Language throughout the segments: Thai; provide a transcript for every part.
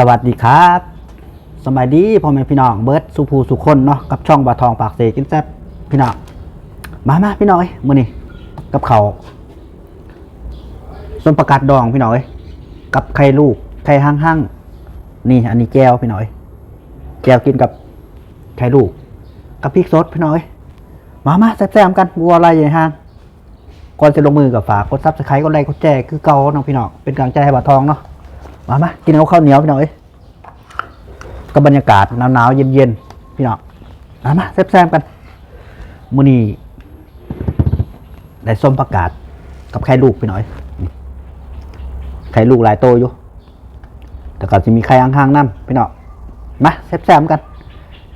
สวัสดีครับ สมัยดีพ่อแม่พี่น้องเบิร์ดสุภูสุคนเนาะกับช่องบาทองปากเสกินแซ่บพี่น้องมามาพี่น้องเอ้ยมือนี้กับเขาส้มประกาศดองพี่น้องเอ้ยกับไข่ลูกไข่ห้างห้างๆนี่อันนี้แก้วพี่น้อยแก้วกินกับไข่ลูก กับพริกสดพี่น้อยมามาแซ่บๆกันบัวอะไรใหญ่ห้างก่อนจะลงมือกับฝากกดซับสไครต์กดไลค์กดแชร์คือเก่าเนาะพี่น้องเป็นกำลังใจให้บาทองเนาะ มามากินเอาข้าวเหนียวพี่น้องเอ้ยกับบรรยากาศหนาวๆเย็นๆพี่น้องมามาแซ่บๆกันมื้อนี้ได้ส้มประกาศกับไข่ลูกพี่น้อยไข่ลูกหลายโตอยู่ แต่ก็จะมีไข่ห่างๆน้ำพี่น้องมาแซ่บๆกัน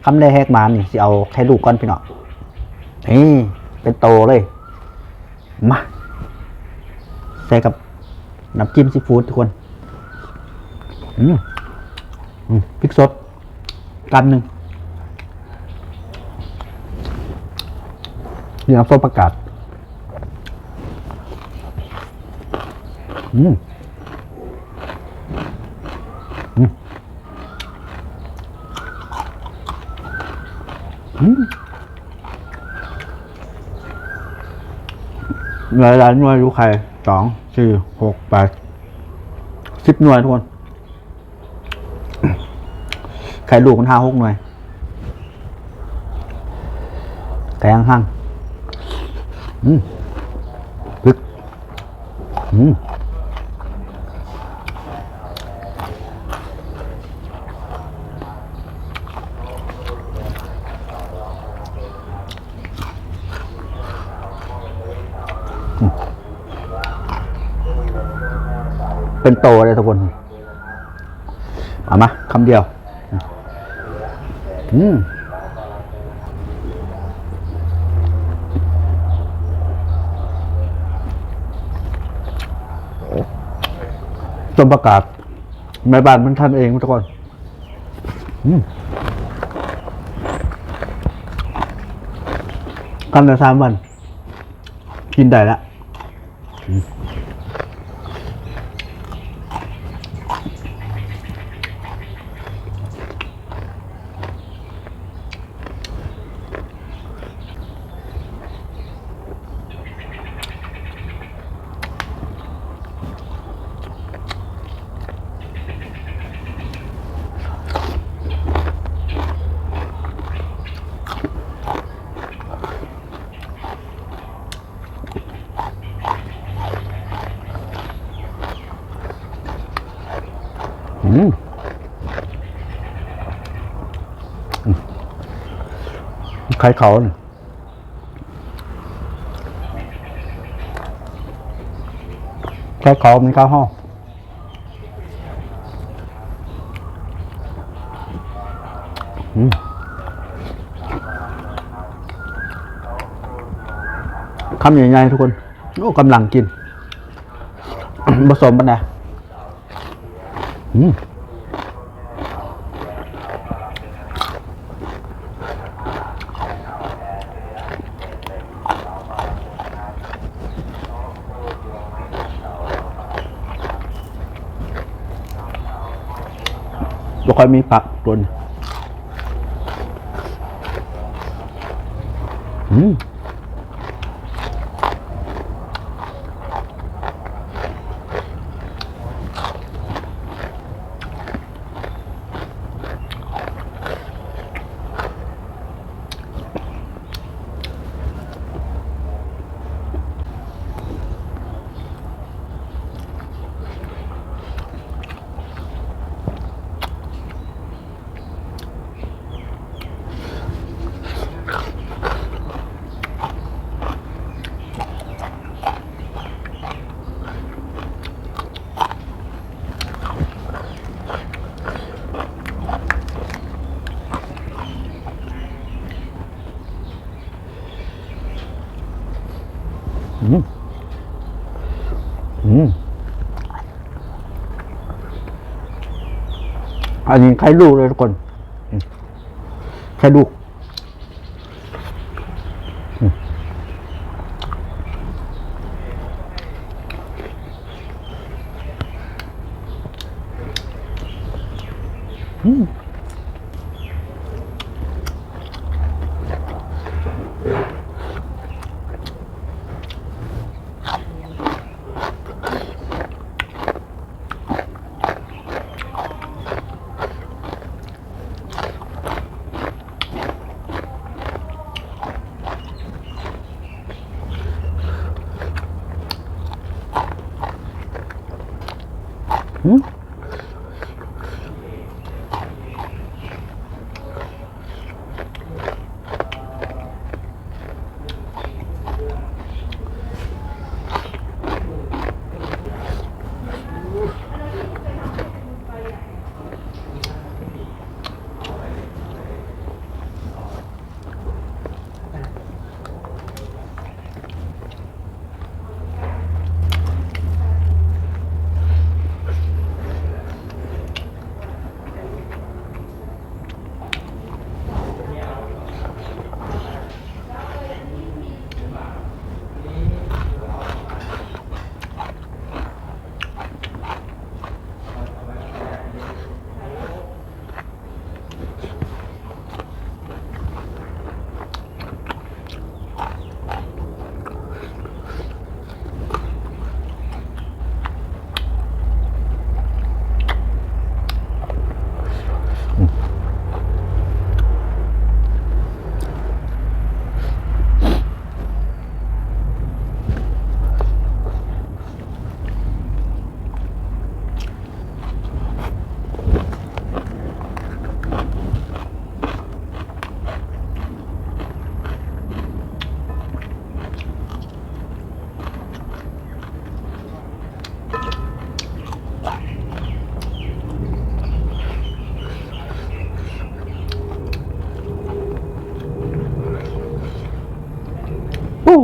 คำแรกแหกมานี่สิเอาไข่ลูกก่อนพี่น้องนี่เป็นโตเลย มาใส่กับน้ำจิ้มซีฟู้ดทุกคน อืมอืมพริกสด กันหนึ่งนี่น้ำส้มประกาศอืมอืมอืมหลายหลายหน่วยรู้ใครสองสี่หกแปดสิบหน่วยทุกคน ไข่ลูกมันห้าหกหน่วยไก่ย่างห้างอืมพึกอืมอืมเป็นโตเลยทุกคน เอามาคำเดียว อืมจนประกาศแม่บ้านมันทำเองทุกคนอืมทำในสามวัน กินได้แล้ว ไข่เขาเนี่ยไข่เขามันข้าวห้องอืมคำใหญ่ๆทุกคนโอ้กำลังกินผสมปันนะอืม ค่อยมีผักตัวนี้อืมอืมอืม อันนี้ไข่ลูกเลยทุกคนอืมไข่ลูก อื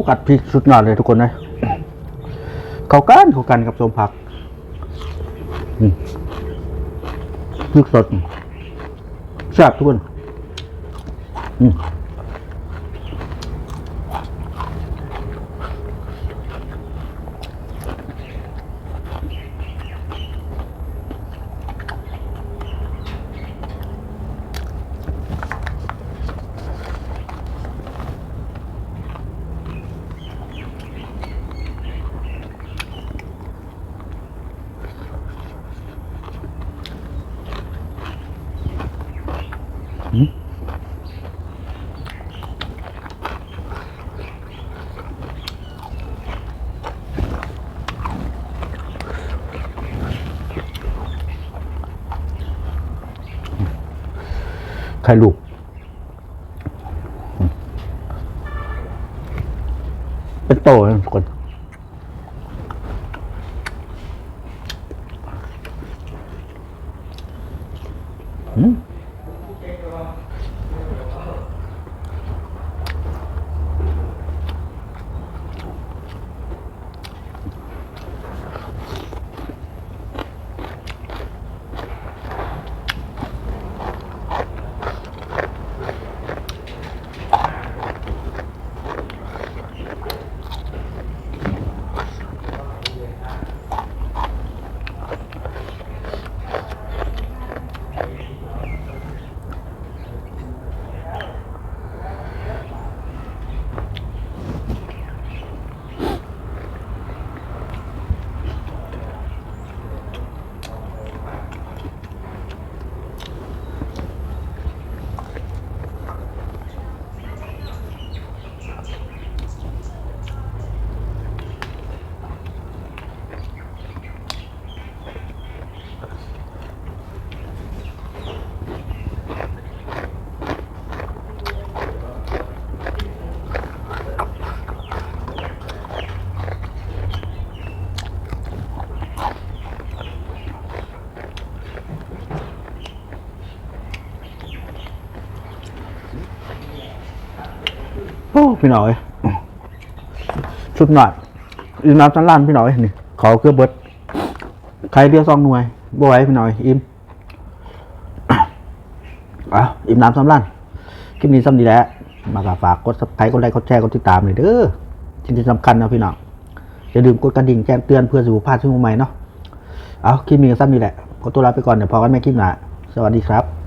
กัดพริกสุดยอดเลยทุกคนนะเขากันเขากันกับสมผักอืมพริกสดแซ่บทุกคน อืม ไข่ลูกเป็นโตนะทุกคนอืมโอ้ พี่หน่อยชุดหนัดอิ่มน้ำชั้นล่านพี่หน่อยนี่ขอเครือเบิดใครเรียกซองหน่วยบ่ไหว้พี่หน่อย อิ่มอะอิ่มน้ำสำลันคลิปนี้ซ้ำดีแล้วมากฝากกดซับสไครต์กดไลค์กดแชร์กดติดตามเลยเด้อสิ่งที่สำคัญนะพี่น้องอย่าลืมกดกระดิ่งแจ้งเตือนเพื่อสุขภาพช่วงใหม่เนาะเอาคลิปนี้ซ้ำดีแหละขอตัวลาไปก่อนเดี๋ยวพอกันไม่คลิปหน้าสวัสดีครับ